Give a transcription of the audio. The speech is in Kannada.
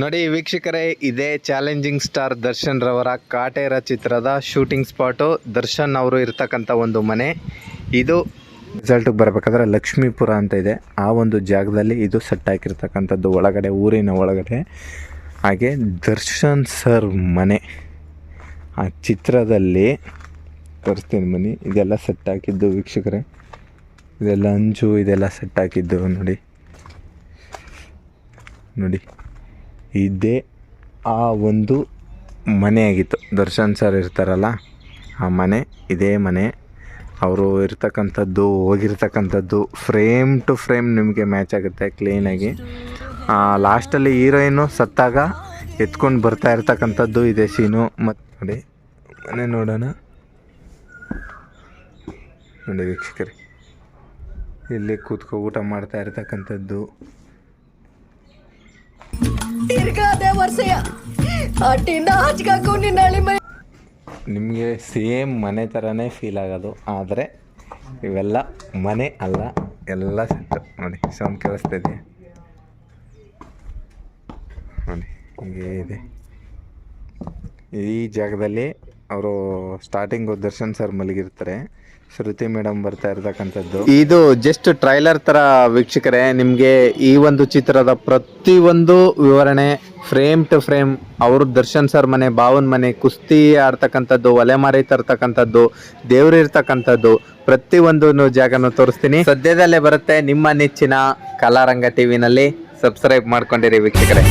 ನೋಡಿ, ವೀಕ್ಷಕರೇ, ಇದೇ ಚಾಲೆಂಜಿಂಗ್ ಸ್ಟಾರ್ ದರ್ಶನ್ ರವರ ಕಾಟೇರ ಚಿತ್ರದ ಶೂಟಿಂಗ್ ಸ್ಪಾಟು. ದರ್ಶನ್ ಅವರು ಇರ್ತಕ್ಕಂಥ ಒಂದು ಮನೆ. ಇದು ರಿಸಲ್ಟಿಗೆ ಬರಬೇಕಾದ್ರೆ ಲಕ್ಷ್ಮೀಪುರ ಅಂತ ಇದೆ. ಆ ಒಂದು ಜಾಗದಲ್ಲಿ ಇದು ಸೆಟ್ ಹಾಕಿರ್ತಕ್ಕಂಥದ್ದು ಒಳಗಡೆ, ಊರಿನ ಒಳಗಡೆ. ಹಾಗೆ ದರ್ಶನ್ ಸರ್ ಮನೆ. ಆ ಚಿತ್ರದಲ್ಲಿ ತೋರಿಸ್ತೀನಿ ಮನೆ ಇದೆಲ್ಲ ಸೆಟ್ ಹಾಕಿದ್ದು ವೀಕ್ಷಕರೇ. ಇದೆಲ್ಲ ಅಂಜು, ಇದೆಲ್ಲ ಸೆಟ್ ಹಾಕಿದ್ದು ನೋಡಿ. ನೋಡಿ. ಇದೇ. ಆ ಒಂದು ಮನೆಯಾಗಿತ್ತು. ದರ್ಶನ್ ಸರ್ ಇರ್ತಾರಲ್ಲ, ಆ ಮನೆ, ಇದೇ ಮನೆ. ಅವರು ಇರ್ತಕ್ಕಂಥದ್ದು, ಹೋಗಿರ್ತಕ್ಕಂಥದ್ದು ಫ್ರೇಮ್ ಟು ಫ್ರೇಮ್ ನಿಮಗೆ ಮ್ಯಾಚ್ ಆಗುತ್ತೆ ಕ್ಲೀನಾಗಿ ಲಾಸ್ಟಲ್ಲಿ ಹೀರೋಯಿನು ಸತ್ತಾಗ ಎತ್ಕೊಂಡು ಬರ್ತಾ ಇರ್ತಕ್ಕಂಥದ್ದು ಇದೆ ಸೀನು. ಮತ್ತು ನೋಡಿ, ಮನೆ ನೋಡೋಣ. ನೋಡಿ ವೀಕ್ಷಕರೇ, ಇಲ್ಲಿ ಕೂತ್ಕೊ ಊಟ ಮಾಡ್ತಾ ಇರ್ತಕ್ಕಂಥದ್ದು. ನಿನ್ನ ನಿಮಗೆ ಸೇಮ್ ಮನೆ ಥರನೇ ಫೀಲ್ ಆಗೋದು ಆದರೆ ಇವೆಲ್ಲ ಮನೆ ಅಲ್ಲ ಎಲ್ಲ ಸೆಟ್ ನೋಡಿ ಸೌಂಡ್ ಕೇಳಿಸ್ತಾ ಇದೆಯಾ? ನೋಡಿ ಹೀಗೆ ಇದೆ. ಈ ಜಾಗದಲ್ಲಿ ಅವರು ಸ್ಟಾರ್ಟಿಂಗು ದರ್ಶನ್ ಸರ್ ಮಲಗಿರ್ತಾರೆ. ಶ್ರುತಿ ಮೇಡಮ್ ಬರ್ತಾ ಇರ್ತಕ್ಕಂಥದ್ದು. ಇದು ಜಸ್ಟ್ ಟ್ರೈಲರ್ ತರ ವೀಕ್ಷಕರೇ ನಿಮಗೆ ಈ ಒಂದು ಚಿತ್ರದ ಪ್ರತಿಯೊಂದು ವಿವರಣೆ ಫ್ರೇಮ್ ಟು ಫ್ರೇಮ್ ಅವರು ದರ್ಶನ್ ಸರ್ ಮನೆ ಬಾವನ್ ಮನೆ, ಕುಸ್ತಿ ಆಡ್ತಕ್ಕಂಥದ್ದು, ಒಲೆ ಮಾರಿ ತರ್ತಕ್ಕಂಥದ್ದು ಇರ್ತಕ್ಕಂಥದ್ದು ಒಂದು ಜಾಗನೂ ತೋರಿಸ್ತೀನಿ. ಸದ್ಯದಲ್ಲೇ ಬರುತ್ತೆ ನಿಮ್ಮ ನೆಚ್ಚಿನ ಕಲಾರಂಗ ಟಿವಿನಲ್ಲಿ. ಸಬ್ಸ್ಕ್ರೈಬ್ ಮಾಡ್ಕೊಂಡಿರಿ ವೀಕ್ಷಕರೇ.